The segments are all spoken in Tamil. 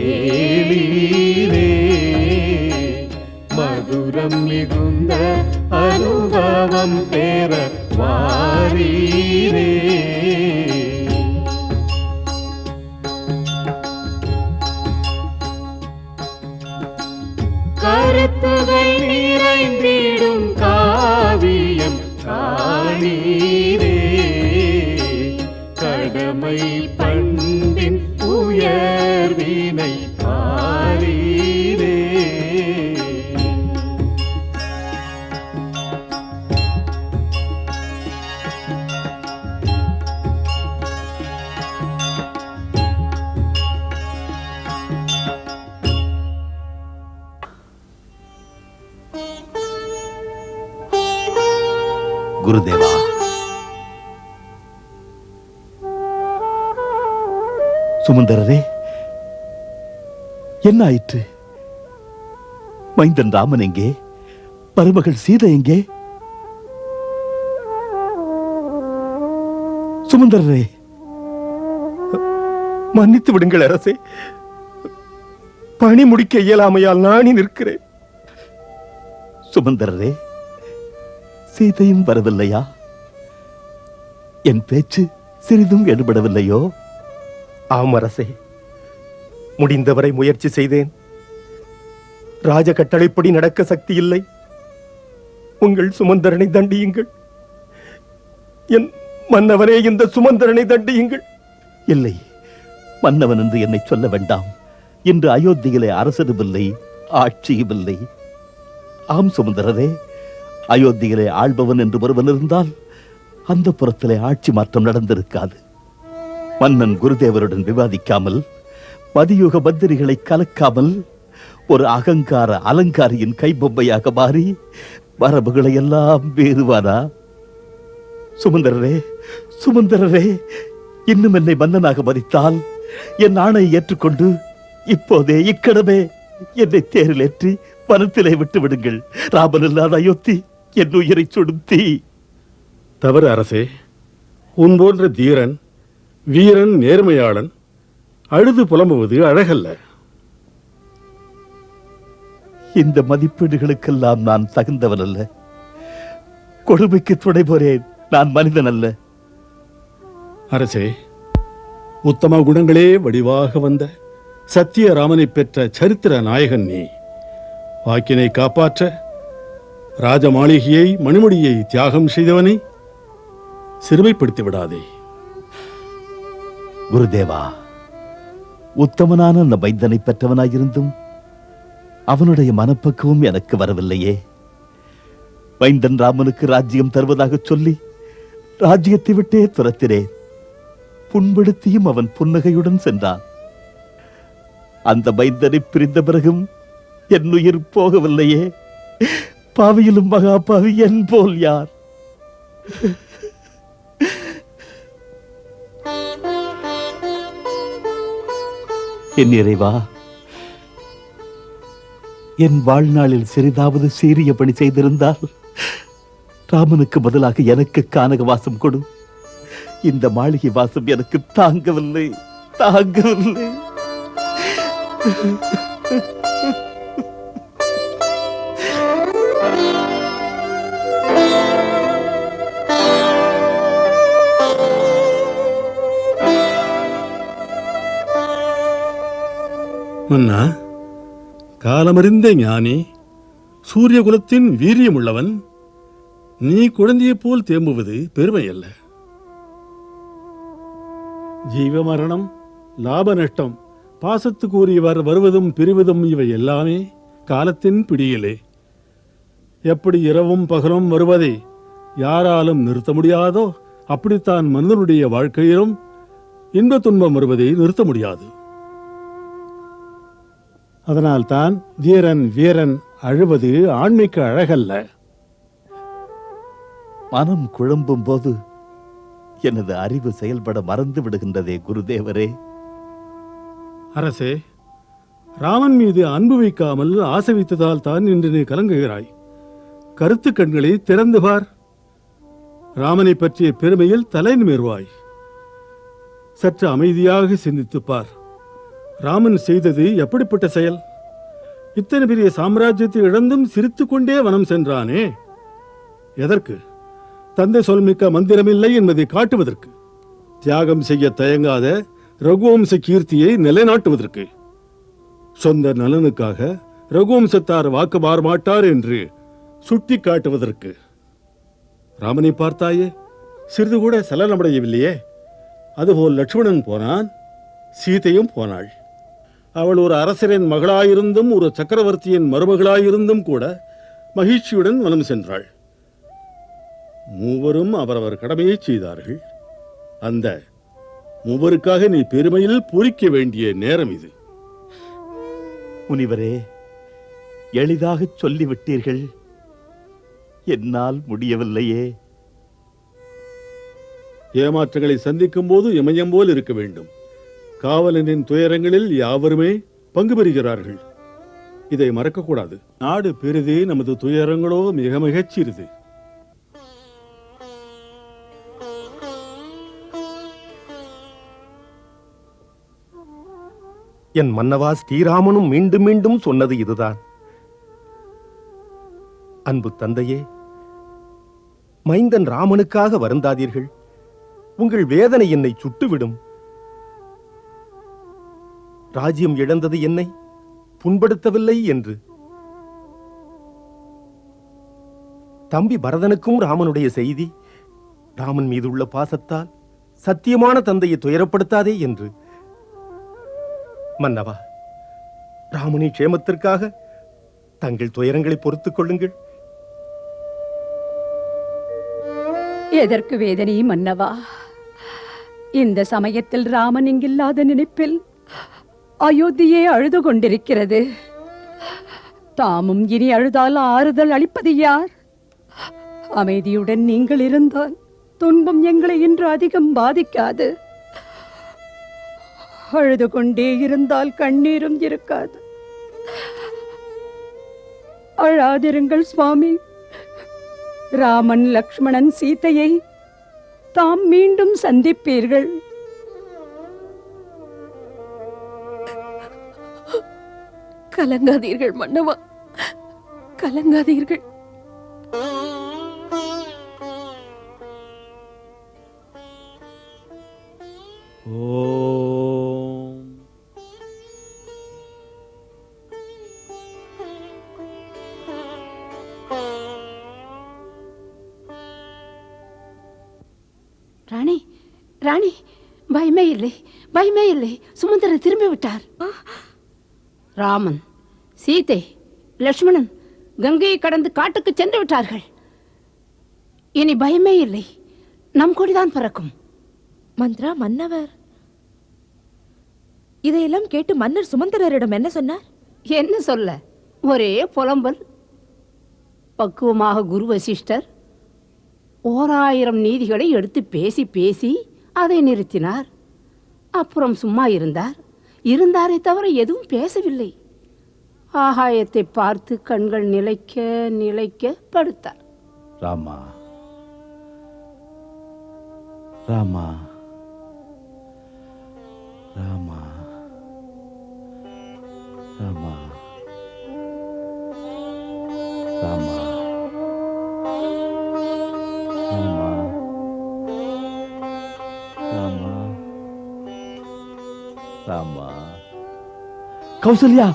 கதை கேளீரே மதுரம் மிகுந்த அனுபவம் பெற குருதேவா. சுமந்தரரே என்ன ஆயிற்று? மைந்தன் ராமன் எங்கே? மருமகள் சீதை எங்கே? சுமந்தரரே மன்னித்து விடுங்கள் அரசே. பணி முடிக்க இயலாமையால் நானே நிற்கிறேன். சுமந்தரரே சீதையும் வரவில்லையா? என் பேச்சு சிறிதும் எடுபடவில்லையோ? ஆம் அரசே முடிந்தவரை முயற்சி செய்தேன். ராஜ கட்டளைப்படி நடக்க சக்தி இல்லை. உங்கள் சுமந்தரனை தண்டியுங்கள். என் மன்னவனே இந்த சுமந்தரனை தண்டியுங்கள். இல்லை மன்னவன் என்று என்னை சொல்ல வேண்டாம். இன்று அயோத்தியிலே அரசரும் இல்லை ஆட்சியும் இல்லை ஆம் சுமந்தரரே. அயோத்தியிலே ஆள்பவன் என்று ஒருவன் இருந்தால் அந்த புறத்திலே ஆட்சி மாற்றம் நடந்திருக்காது. மன்னன் குருதேவருடன் விவாதிக்காமல் மதியுக பத்திரிகளை கலக்காமல் ஒரு அகங்கார அலங்காரியின் கைபொம்மையாக மாறி மரபுகளை எல்லாம் வேறுவானா சுமந்தரரே சுமந்தரரே இன்னும் என்னை மன்னனாக மதித்தால் என் ஆணையை ஏற்றுக்கொண்டு இப்போதே இக்கடமே என்னை தேரில் ஏற்றி வனத்திலே விட்டு விடுங்கள் ராமன் இல்லாத அயோத்தி என் உயிரை சுடும் தீ தவறு அரசே உன் போன்ற தீரன் வீரன் நேர்மையாளன் அழுது புலம்புவது அழகல்ல. இந்த மதிப்பீடுகளுக்கெல்லாம் நான் தகுந்தவன் அல்ல. கொடுமைக்கு துணை போறேன் நான் மனிதன் அல்ல. அரசே உத்தம குணங்களே வடிவாக வந்த சத்தியராமனை பெற்ற சரித்திர நாயகன் நீ. வாக்கினை காப்பாற்ற ராஜ மாளிகையை மணிமுடியை தியாகம் செய்தவனை சிறுமைப்படுத்தி விடாதே. குருதேவா உத்தமனான அந்த வைத்தனை பெற்றவனாயிருந்தும் அவனுடைய மனப்பக்குவம் எனக்கு வரவில்லையே. வைந்தன் ராமனுக்கு ராஜ்யம் தருவதாக சொல்லி ராஜ்யத்தை விட்டே துரத்தினேன். புண்படுத்தியும் அவன் புன்னகையுடன் சென்றான். அந்த வைத்தனை பிரிந்த பிறகும் என் உயிர் போகவில்லையே. பாவியிலும் மகா பாவி என் போல் யார்? என் இறைவா என் வாழ்நாளில் சிறிதாவது சீரிய பணி செய்திருந்தால் ராமனுக்கு பதிலாக எனக்கு கானக வாசம் கொடு. இந்த மாளிகை வாசம் எனக்கு தாங்கவில்லை தாங்கவில்லை. மன்னா காலமறிந்த ஞானி சூரிய குலத்தின் வீரியமுள்ளவன் நீ குழந்தையைப் போல் தேம்புவது பெருமை அல்ல ஜீவ மரணம் லாப நஷ்டம் பாசத்துக்குரியவர் வருவதும் பிரிவதும் இவை எல்லாமே காலத்தின் பிடியிலே. எப்படி இரவும் பகலும் வருவதை யாராலும் நிறுத்த முடியாதோ அப்படித்தான் மனிதனுடைய வாழ்க்கையிலும் இன்ப துன்பம் வருவதை நிறுத்த முடியாது. அதனால்தான் தீரன் வீரன் அழுவது ஆண்மைக்கு அழகல்ல. மனம் குழம்பும் போது எனது அறிவு செயல்பட மறந்து விடுகின்றதே குருதேவரே. அரசே ராமன் மீது அன்பு வைக்காமல் ஆசை வைத்ததால் தான் இன்று நீ கலங்குகிறாய். கருத்து கண்களை திறந்து பார். ராமனை பற்றிய பெருமையில் தலை நிமிர்வாய் சற்று அமைதியாக சிந்தித்துப் பார். ராமன் செய்தது எப்படிப்பட்ட செயல்? இத்தனை பெரிய சாம்ராஜ்யத்தை இழந்தும் சிரித்து கொண்டே வனம் சென்றானே. எதற்கு? தந்தை சொல்மிக்க மந்திரமில்லை என்பதை காட்டுவதற்கு. தியாகம் செய்ய தயங்காத ரகுவம்ச கீர்த்தியை நிலைநாட்டுவதற்கு. சொந்த நலனுக்காக ரகுவம்சத்தார் வாக்கு மாட்டார் என்று சுட்டி காட்டுவதற்கு. ராமனை பார்த்தாயே சிறிது கூட சலனமடையவில்லையே. அதுபோல் லட்சுமணன் போனான் சீதையும் போனாள். அவள் ஒரு அரசரின் மகளாயிருந்தும் ஒரு சக்கரவர்த்தியின் மருமகளாயிருந்தும் கூட மகிழ்ச்சியுடன் வனம் சென்றாள். மூவரும் அவரவர் கடமையை செய்தார்கள். அந்த மூவருக்காக நீ பெருமையில் பூரிக்க வேண்டிய நேரம் இது. முனிவரே எளிதாகச் சொல்லிவிட்டீர்கள். என்னால் முடியவில்லையே. ஏமாற்றங்களை சந்திக்கும் போது இமயம் போல் இருக்க வேண்டும். காவலனின் துயரங்களில் யாவருமே பங்கு பெறுகிறார்கள். இதை மறக்கக்கூடாது. நாடு பெரிது நமது துயரங்களோ மிக மிகச் சிறிது என் மன்னவா ஸ்ரீராமனும் மீண்டும் மீண்டும் சொன்னது இதுதான். அன்பு தந்தையே மைந்தன் ராமனுக்காக வருந்தாதீர்கள். உங்கள் வேதனை என்னை சுட்டுவிடும். ராஜ்யம் இழந்தது என்னை? புண்படுத்தவில்லை என்று. தம்பி பரதனுக்கும் ராமனுடைய செய்தி ராமன் மீதுள்ள பாசத்தால் சத்தியமான தந்தையை துயரப்படுத்தாதே என்று. மன்னவா ராமனின் க்ஷேமத்திற்காக தங்கள் துயரங்களை பொறுத்துக் கொள்ளுங்கள். எதற்கு வேதனை மன்னவா? இந்த சமயத்தில் ராமன் இங்கில்லாத நினைப்பில் அயோத்தியே அழுது கொண்டிருக்கிறது தாமும் இனி அழுதால் ஆறுதல் அளிப்பது யார்? அமைதியுடன் நீங்கள் இருந்தால் துன்பம் எங்களை இன்று அதிகம் பாதிக்காது. அழுது கொண்டே இருந்தால் கண்ணீரும் இருக்காது. அழாதிருங்கள் சுவாமி. ராமன் லக்ஷ்மணன் சீதையை தாம் மீண்டும் சந்திப்பீர்கள். கலங்காதீர்கள் மன்னவா. கலங்காதீர்கள். ராணி ராணி பயமே இல்லை பயமே இல்லை. சுமந்திரர் திரும்பி விட்டார் ராமன். சீதை லக்ஷ்மணன் கங்கையை கடந்து காட்டுக்கு சென்று விட்டார்கள். இனி பயமே இல்லை. நம் கொடிதான் பறக்கும். மந்த்ரா மன்னவர். இதையெல்லாம் கேட்டு மன்னர் சுமந்திரரிடம் என்ன சொன்னார்? என்ன சொல்ல? ஒரே புலம்பல். பக்குவமாக குரு வசிஷ்டர் ஓராயிரம் நீதிகளை எடுத்து பேசி பேசி அதை நிறுத்தினார். அப்புறம் சும்மா இருந்தார். இருந்தாரே தவிர எதுவும் பேசவில்லை. ஆகாயத்தை பார்த்து கண்கள் நிலைக்க நிலைக்க படுத்தார். ராமா. ராமா. ராமா. ராமா. ராமா. ராமா. ராமா. ராமா. கௌசல்யா!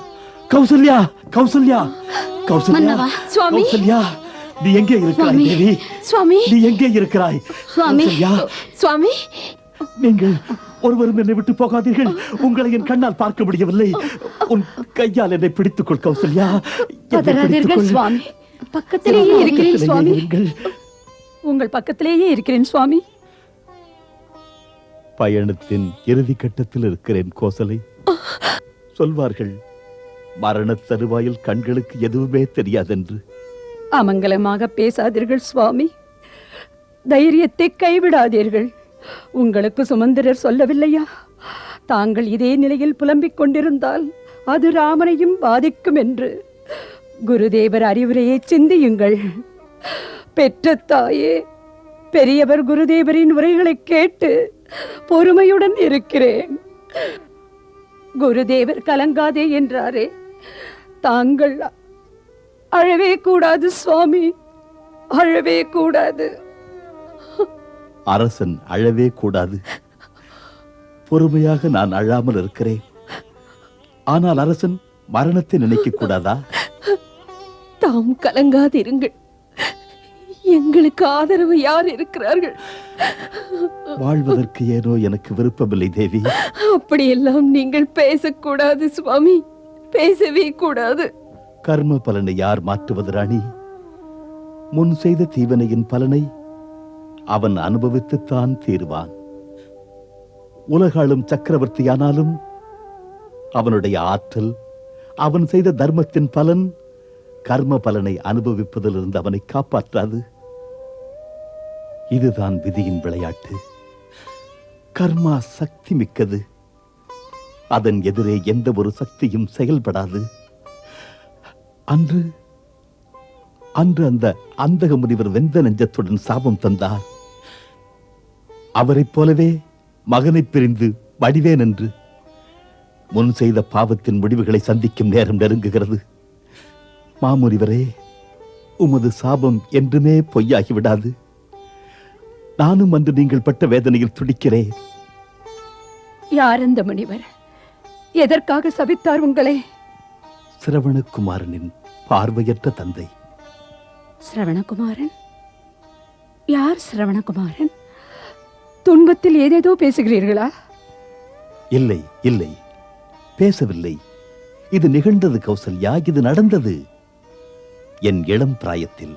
கௌசல்யா கௌசல்யா கௌசல்யா சுவாமி. கௌசல்யா நீ எங்கே இருக்கிறாய் தேவி? சுவாமி. நீ எங்கே இருக்கிறாய் சுவாமி கௌசல்யா? சுவாமி. நீங்கள் ஒருவரும் என்னை விட்டு போகாதீர்கள். உங்களை என் கண்ணால் பார்க்க முடியவில்லை. உன் கையால் என்னை பிடித்துக் கொள் கௌசல்யா. சுவாமி. பக்கத்திலேயே இருக்கிறேன் சுவாமி. உங்கள் பக்கத்திலேயே இருக்கிறேன் சுவாமி. பயணத்தின் இறுதி கட்டத்தில் இருக்கிறேன் கோசலை. சொல்வார்கள் மரணத் தருவாயில் கண்களுக்கு எதுவுமே தெரியாதென்று. அமங்கலமாக பேசாதீர்கள் சுவாமி. தைரியத்தை கைவிடாதீர்கள். உங்களுக்கு சுமந்திரர் சொல்லவில்லையா? தாங்கள் இதே நிலையில் புலம்பிக் கொண்டிருந்தால் அது ராமனையும் பாதிக்கும் என்று. குருதேவர் அறிவுரையை சிந்தியுங்கள். பெற்ற தாயே பெரியவர் குருதேவரின் உரைகளை கேட்டு பொறுமையுடன் இருக்கிறேன். குருதேவர் கலங்காதே என்றாரே. தாங்கள் அழவே கூடாது சுவாமி. அழவே கூடாது. அரசன் அழவே கூடாது. பொறுமையாக நான் அழாமல் இருக்கிறேன். ஆனால் அரசன் மரணத்தை நினைக்க கூடாதா? தாம் கலங்காதிருங்கள் எங்களுக்கு ஆதரவு யார் இருக்கிறார்கள்? வாழ்வதற்கு ஏனோ எனக்கு விருப்பமில்லை தேவி. அப்படியெல்லாம் நீங்கள் பேசக்கூடாது சுவாமி. பேசவே கூடாது. கர்ம பலனை யார் மாற்றுவது ராணி? முன் செய்த தீவனையின் பலனை அவன் அனுபவித்துத்தான் தீர்வான். உலகாளும் சக்கரவர்த்தியானாலும் அவனுடைய ஆற்றல் அவன் செய்த தர்மத்தின் பலன் கர்ம பலனை அனுபவிப்பதிலிருந்து அவனை காப்பாற்றாது. இதுதான் விதியின் விளையாட்டு. கர்மா சக்தி மிக்கது. அதன் எதிரே எந்த ஒரு சக்தியும் செயல்படாது. அன்று அன்று அந்த அந்தக முனிவர் வெந்த நெஞ்சத்துடன் சாபம் தந்தார். அவரைப் போலவே மகனைப் பிரிந்து வடிவேன் என்று முன் செய்த பாவத்தின் முடிவுகளை சந்திக்கும் நேரம் நெருங்குகிறது. மாமுனிவரே உமது சாபம் என்றுமே பொய்யாகி விடாது நானும் அன்று நீங்கள் பட்ட வேதனையில் துடிக்கிறேன். யார் அந்த முனிவர்? எதற்காக சபித்தார் உங்களை? சிரவணகுமாரனின் பார்வையற்ற தந்தை. சிரவணகுமாரன்? யார் சிரவணகுமாரன்? துன்பத்தில் ஏதேதோ பேசுகிறீர்களா? இல்லை இல்லை. பேசவில்லை. இது நிகழ்ந்தது கௌசல்யா இது நடந்தது என் இளம் பிராயத்தில்.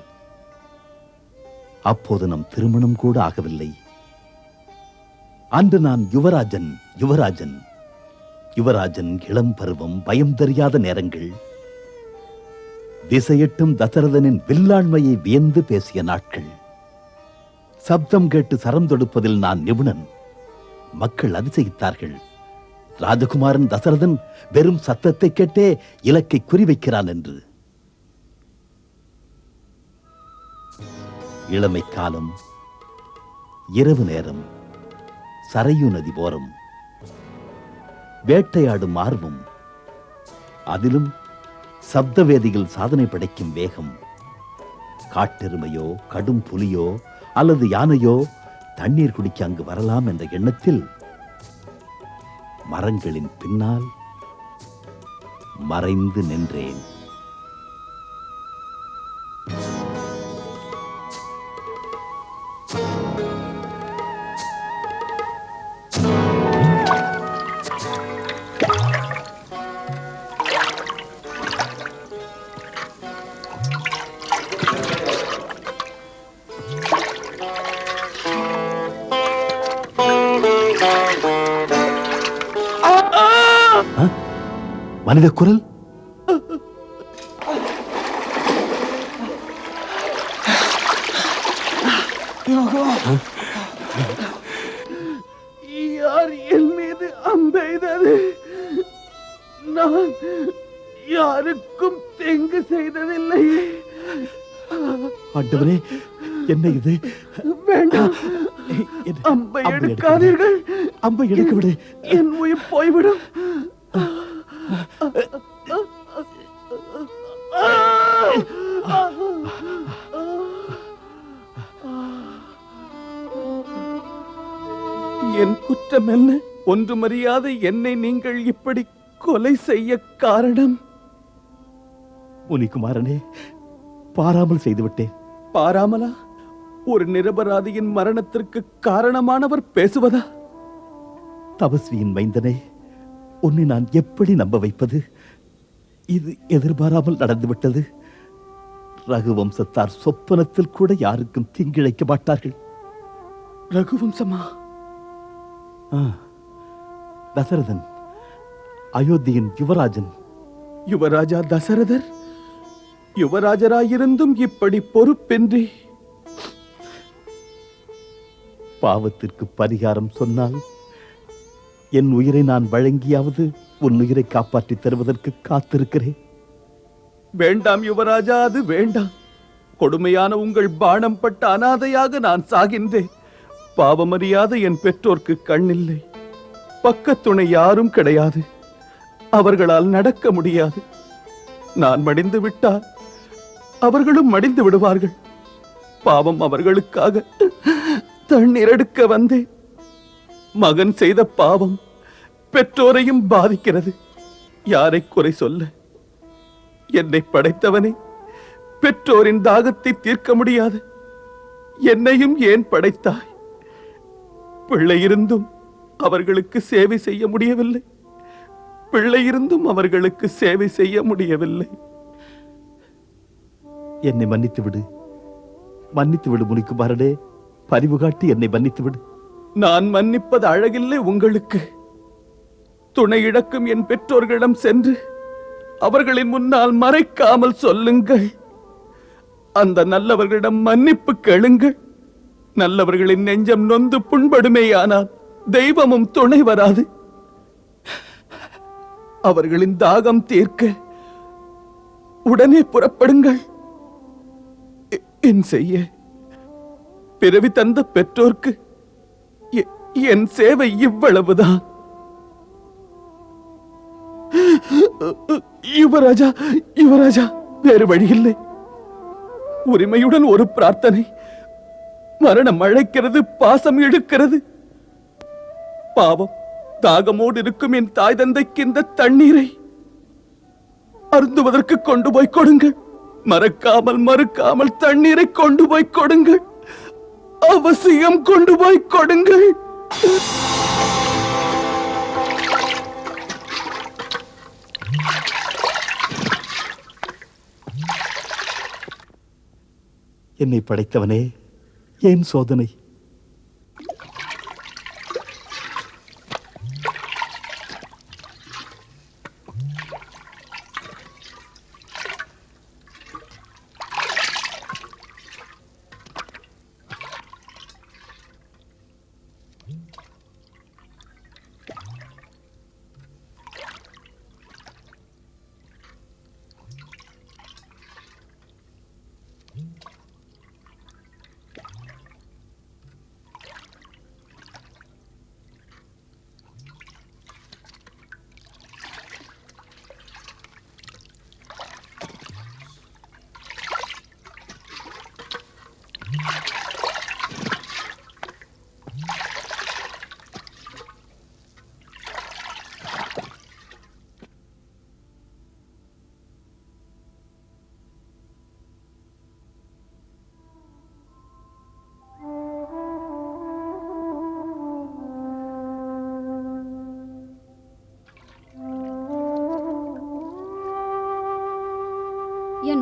அப்போது நம் திருமணம் கூட ஆகவில்லை. அன்று நான் யுவராஜன் யுவராஜன். யுவராஜன் இளம் பருவம் பயம் தெரியாத நேரங்கள். திசையெட்டும் தசரதனின் வில்லாண்மையை வியந்து பேசிய நாட்கள். சப்தம் கேட்டு சரம் தொடுப்பதில் நான் நிபுணன். மக்கள் அதிசயித்தார்கள். ராஜகுமாரன் தசரதன் வெறும் சத்தத்தை கேட்டே இலக்கை குறிவைக்கிறான் என்று. இளமை காலம். இரவு நேரம். சரையு நதி ஓரம். வேட்டையாடும் ஆர்வம். அதிலும் சப்தவேதியில் சாதனை படைக்கும் வேகம். காட்டெருமையோ கடும் புலியோ அல்லது யானையோ தண்ணீர் குடிக்க அங்கு வரலாம் என்ற எண்ணத்தில் மரங்களின் பின்னால் மறைந்து நின்றேன். மனித குரல்? யார் என் மீது அம்பெய்தது நான் யாருக்கும் தெங்கு செய்ததில்லை. ஆண்டவரே என்ன இது? வேண்டாம். அம்பை அம்பை எடுக்காதீர்கள். அம்பை எடுக்க விடு. என் உயிர் போய்விடும். என் குற்றம் என்ன? ஒன்றுமறியாத என்னை நீங்கள் இப்படி கொலை செய்ய காரணம்? முனிகுமாரனே பாராமல் செய்து விட்டேன் பாராமலா? ஒரு நிரபராதியின் மரணத்திற்கு காரணமானவர் பேசுவதா? தபஸ்வியின் மைந்தனே உன்னை நான் எப்படி நம்ப வைப்பது? இது எதிர்பாராமல் நடந்துவிட்டது. ரகுவம்சத்தார் சொப்பனத்தில் கூட யாருக்கும் தீங்கிழைக்க மாட்டார்கள். ரகுவம்சமா? தசரதன் அயோத்தியின் யுவராஜன். யுவராஜா தசரதர் யுவராஜராயிருந்தும் இப்படி பொறுப்பின்றி. பாவத்திற்கு பரிகாரம் சொன்னால் என் உயிரை நான் வழங்கியாவது உன் உயிரை காப்பாற்றித் தருவதற்கு காத்திருக்கிறேன். வேண்டாம் யுவராஜா அது வேண்டாம். கொடுமையான உங்கள் பானம் பட்ட அனாதையாக நான் சாகின்றேன். பாவமறியாத என் பெற்றோர்க்கு கண்ணில்லை. பக்கத்துணை யாரும் கிடையாது. அவர்களால் நடக்க முடியாது. நான் மடிந்து விட்டால் அவர்களும் மடிந்து விடுவார்கள். பாவம் அவர்களுக்காக தண்ணீர் எடுக்க வந்தேன். மகன் செய்த பாவம் பெற்றோரையும் பாதிக்கிறது. யாரை குறை சொல்ல? என்னை படைத்தவனே பெற்றோரின் தாகத்தை தீர்க்க முடியாது. என்னையும் ஏன் படைத்தாய்? பிள்ளை இருந்தும் அவர்களுக்கு சேவை செய்ய முடியவில்லை. பிள்ளை இருந்தும் அவர்களுக்கு சேவை செய்ய முடியவில்லை. என்னை மன்னித்து விடு. மன்னித்து விடு முனிக்குமாரனே. பரிவு காட்டி என்னை மன்னித்து விடு. நான் மன்னிப்பது அழகில்லை உங்களுக்கு. துணை இழக்கும் என் பெற்றோர்களிடம் சென்று அவர்களின் முன்னால் மறைக்காமல் சொல்லுங்கள். அந்த நல்லவர்களிடம் மன்னிப்பு கேளுங்கள். நல்லவர்களின் நெஞ்சம் நொந்து புண்படுமேயானால் தெய்வமும் துணை வராது. அவர்களின் தாகம் தீர்க்க உடனே புறப்படுங்கள். என் செய்ய பிறவி தந்த பெற்றோர்க்கு என் சேவை இவ்வளவுதான். யுவராஜா யுவராஜா வேறு வழியில்லை. உரிமையுடன் ஒரு பிரார்த்தனை. மரணம் அழைக்கிறது பாசம் இழுக்கிறது. பாவம் தாகமோடு இருக்கும் என் தாய் தந்தைக்கு இந்த தண்ணீரை அருந்துவதற்கு கொண்டு போய் கொடுங்கள். மறக்காமல் மறுக்காமல் தண்ணீரை கொண்டு போய் கொடுங்கள். அவசியம் கொண்டு போய் கொடுங்கள். என்னை படைத்தவனே ஏன் சோதனை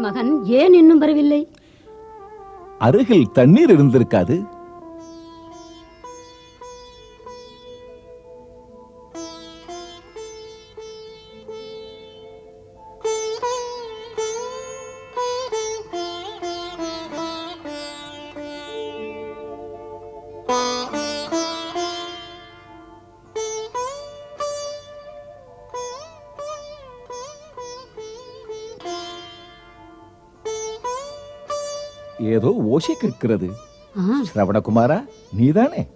மகன் ஏன் இன்னும் வரவில்லை? அருகில் தண்ணீர் இருந்திருக்காது. ஏதோ ஓசை கேட்கிறது. ஆ, ஸ்ரவணகுமாரா நீதானே?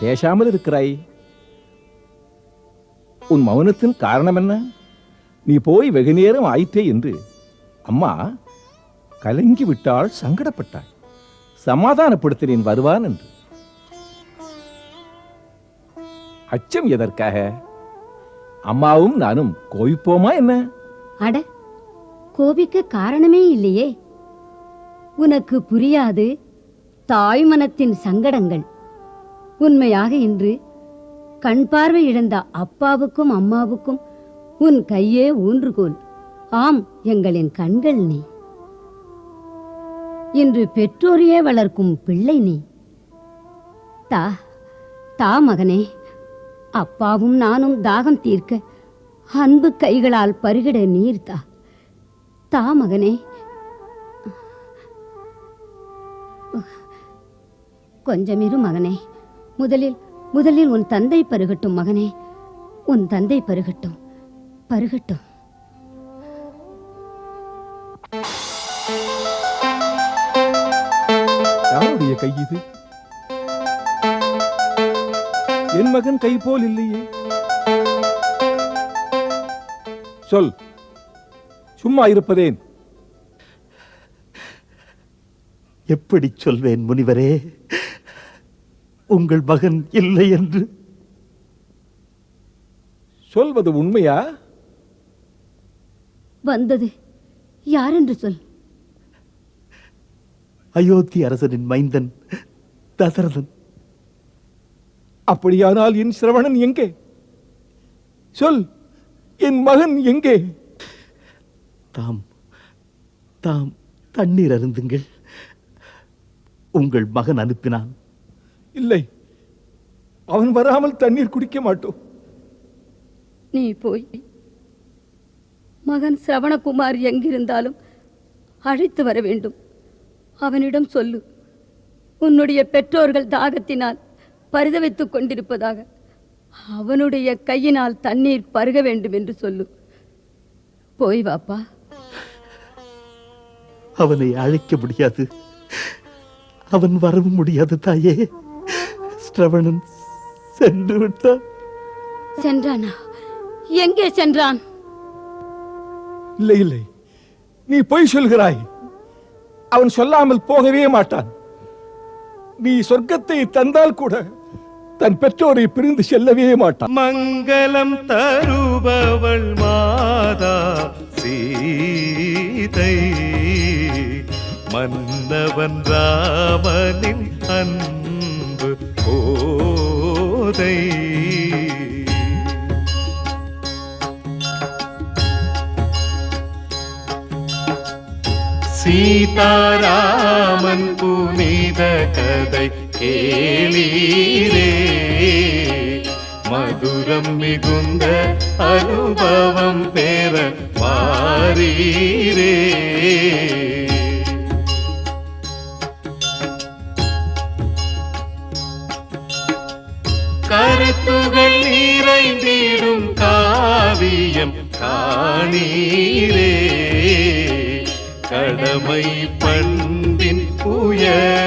பேசாமல் இருக்கிறாய். உன் மௌனத்தின் காரணம் என்ன? நீ போய் வெகு நேரம் ஆயிற்றே என்று. அம்மா கலங்கி விட்டாள் சங்கடப்பட்டாள். சமாதானப்படுத்தினேன் வருவான் என்று. அச்சம் எதற்காக? அம்மாவும் நானும் கோவிப்போமா என்ன? அட கோபிக்க காரணமே இல்லையே. உனக்கு புரியாது தாய் மனத்தின் சங்கடங்கள். உண்மையாக இன்று கண் பார்வை இழந்த அப்பாவுக்கும் அம்மாவுக்கும் உன் கையே ஊன்றுகோல். ஆம் எங்களின் கண்கள் நீ. இன்று பெற்றோரையே வளர்க்கும் பிள்ளை நீ. தா தா மகனே அப்பாவும் நானும் தாகம் தீர்க்க அன்பு கைகளால் பருகிட நீர் தா மகனே. கொஞ்சமிரு மகனே. முதலில் முதலில் உன் தந்தை பருகட்டும் மகனே. உன் தந்தை பருகட்டும். பருகட்டும். யாருடைய கை இது? என் மகன் கை போல் இல்லையே. சொல். சும்மா இருப்பதேன். எப்படி சொல்வேன் முனிவரே? உங்கள் மகன் இல்லை என்று. சொல்வது உண்மையா? வந்தது. யார் என்று சொல். அயோத்தி அரசனின் மைந்தன் தசரதன். அப்படியானால் என் சிரவணன் எங்கே? சொல் என் மகன் எங்கே? தாம் தாம் தண்ணீர் அருந்துங்கள். உங்கள் மகன் அனுப்பினான். இல்லை. அவன் வராமல் தண்ணீர் குடிக்க மாட்டோம். நீ போய் மகன் சிரவணகுமார் எங்கிருந்தாலும் அழைத்து வர வேண்டும். அவனிடம் சொல்லு. உன்னுடைய பெற்றோர்கள் தாகத்தினால் பரிதவித்துக் கொண்டிருப்பதாக அவனுடைய கையினால் தண்ணீர் பருக வேண்டும் என்று சொல்லு. போய் வாப்பா. அவனை அழைக்க முடியாது. அவன் வரவும் முடியாது தாயே. ஸ்ரவணன் சென்று விட்டான். சென்றானா? எங்கே சென்றான்? இல்லை இல்லை. நீ பொய் சொல்கிறாய். அவன் சொல்லாமல் போகவே மாட்டான். நீ சொர்க்கத்தை தந்தால் கூட தன் பெற்றோரை பிரிந்து செல்லவே மாட்டான். மங்களம் தருபவள் மாதா சீதை. மன்னவன் ராமனின் அன்பு போதை. சீதாராமன் புனித கதை கேளீரே. மதுரம் மிகுந்த அனுபவம் பெற பாரீரே காணீரே. கடமை பண்பின் உயர்